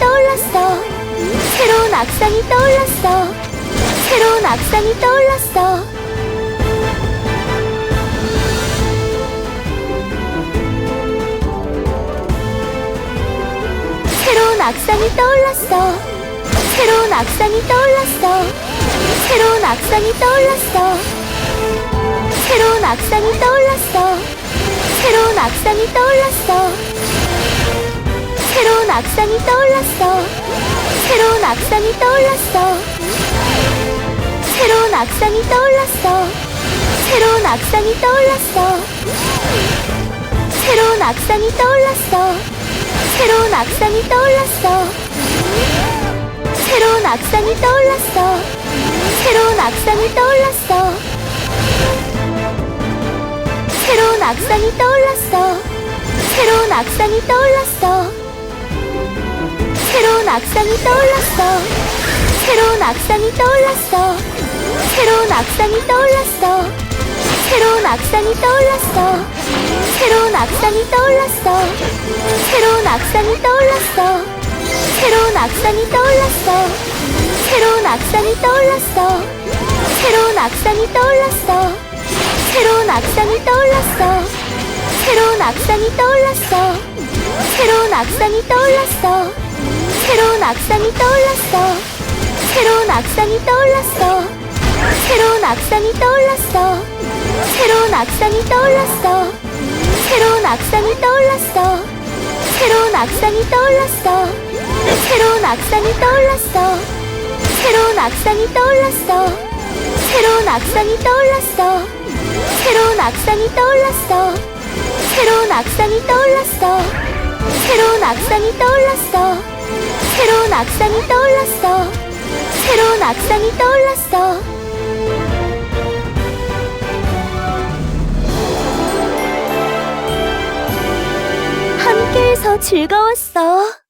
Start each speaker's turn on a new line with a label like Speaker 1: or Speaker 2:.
Speaker 1: 떠올랐어. 새로운 악상이 떠올랐어. 새로운 악상이 떠올랐어. 새로운 악상이 떠올랐어. 새로운 악상이 떠올랐어. 새로운 악상이 떠올랐어. 새로운 악상이 떠올랐어. 새로운 악상이 떠올랐어 악상이 떠올랐어 새로운 악상이 떠올랐어 새로운 악상이 떠올랐어 새로운 악상이 떠올랐어 새로운 악상이 떠올랐어 새로운 악상이 떠올랐어 새로운 악상이 떠올랐어 새로운 악상이 떠올랐어 새로운 악상이 떠올랐어 새로운 악상이 떠올랐어 새로운 악상이 떠올랐어 새로운 악상이 떠올랐어 새로운 악상이 떠올랐어 새로운 악상이 떠올랐어 새로운 악상이 떠올랐어 새로운 악상이 떠올랐어 새로운 악상이 떠올랐어 새로운 악상이 떠올랐어 새로운 악상이 떠올랐어 새로운 악상이 떠올랐어 새로운 악상이 떠올랐어 새로운 악상이 떠올랐어 새로운 악상이 떠올랐어 새로운 악상이 떠올랐어 새로운 악상이 떠올랐어 새로운 악상이 떠올랐어 새로운 악상이 떠올랐어 새로운 악상이 떠올랐어 새로운 악상이 떠올랐어 새로운 악상이 떠올랐어 새로운 악상이 떠올랐어 새로운 악상이 떠올랐어 새로운 악상이 떠올랐어 새로운 악상이 떠올랐어 새로운 악상이 떠올랐어 새로운 악상이 떠올랐어 함께해서 즐거웠어.